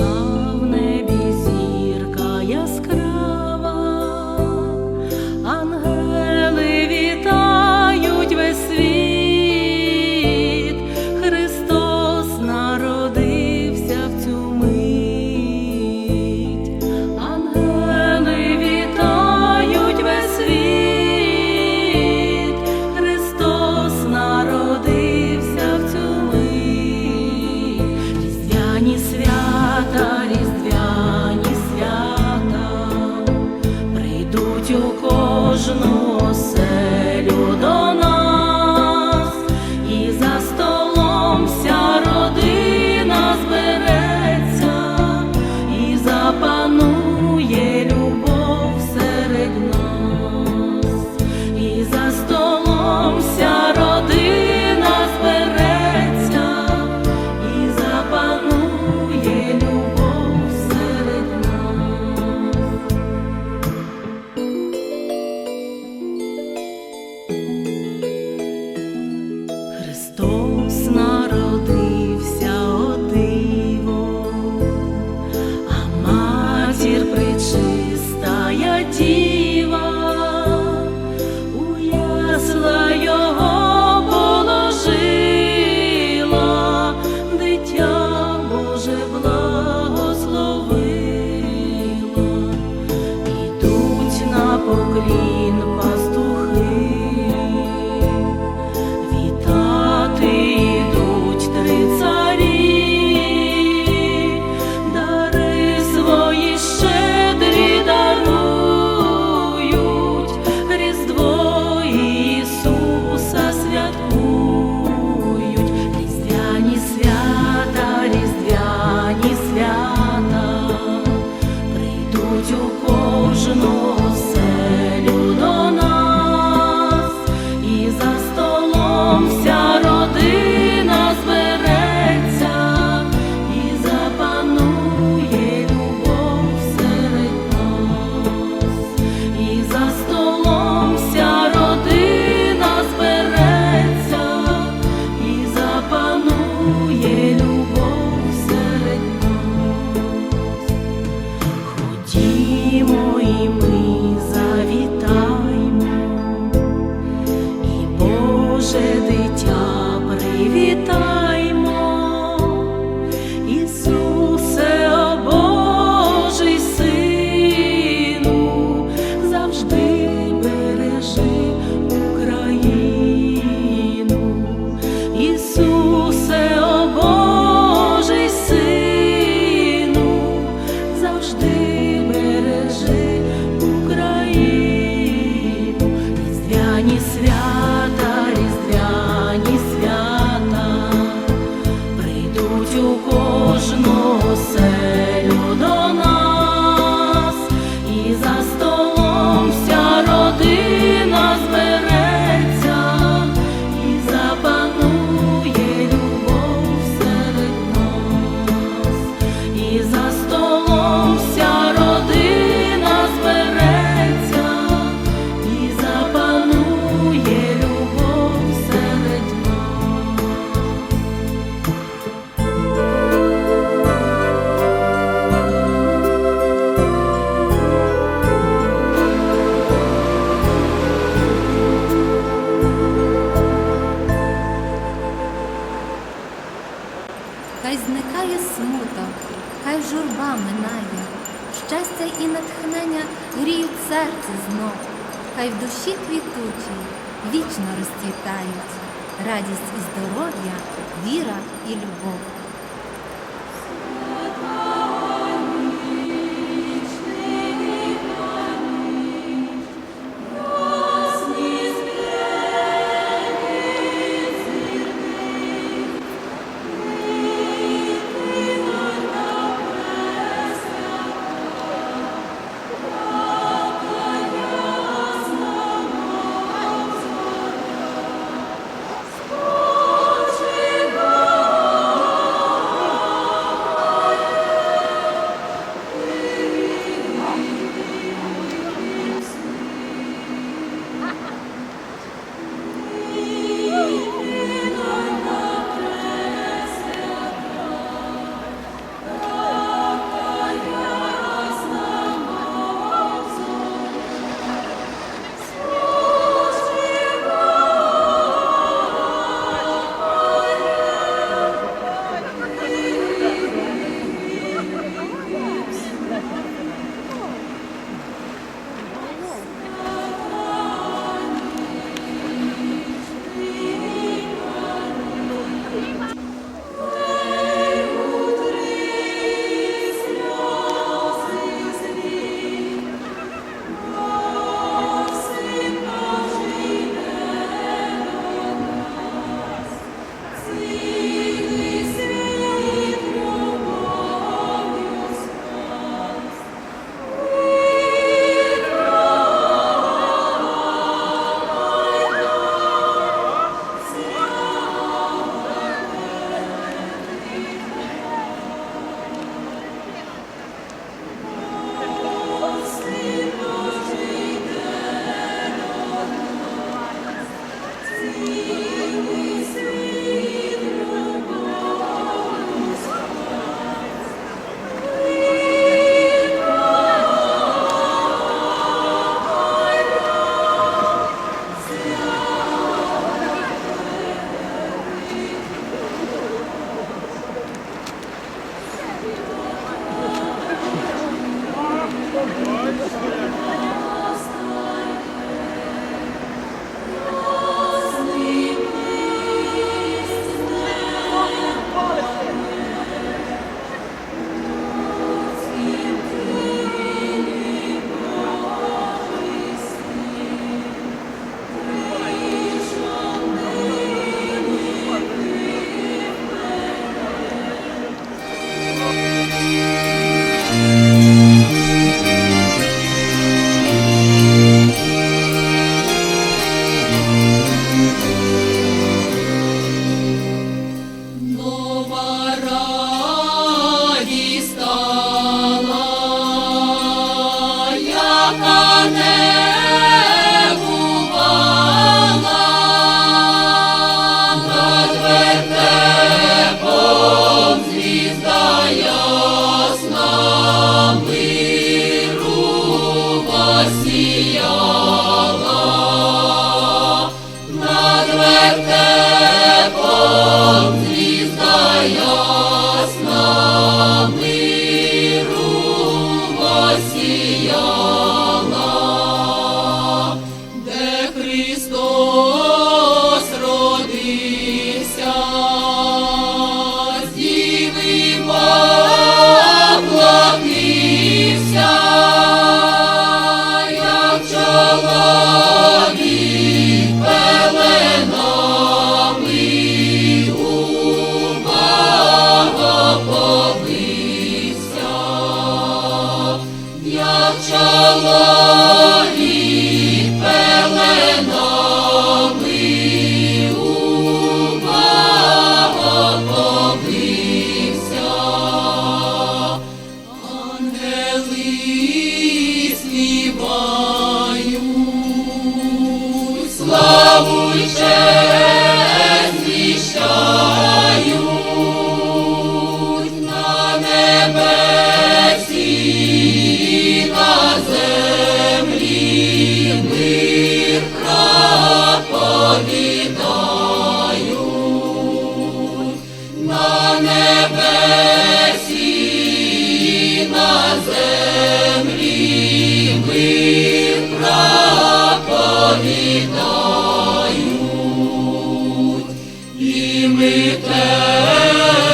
small você. de хай зникає смуток, хай журба минає, щастя і натхнення гріють серце знов, хай в душі квітучі вічно розцвітають. Радість і здоров'я, віра і любов. Проповідають. І ми те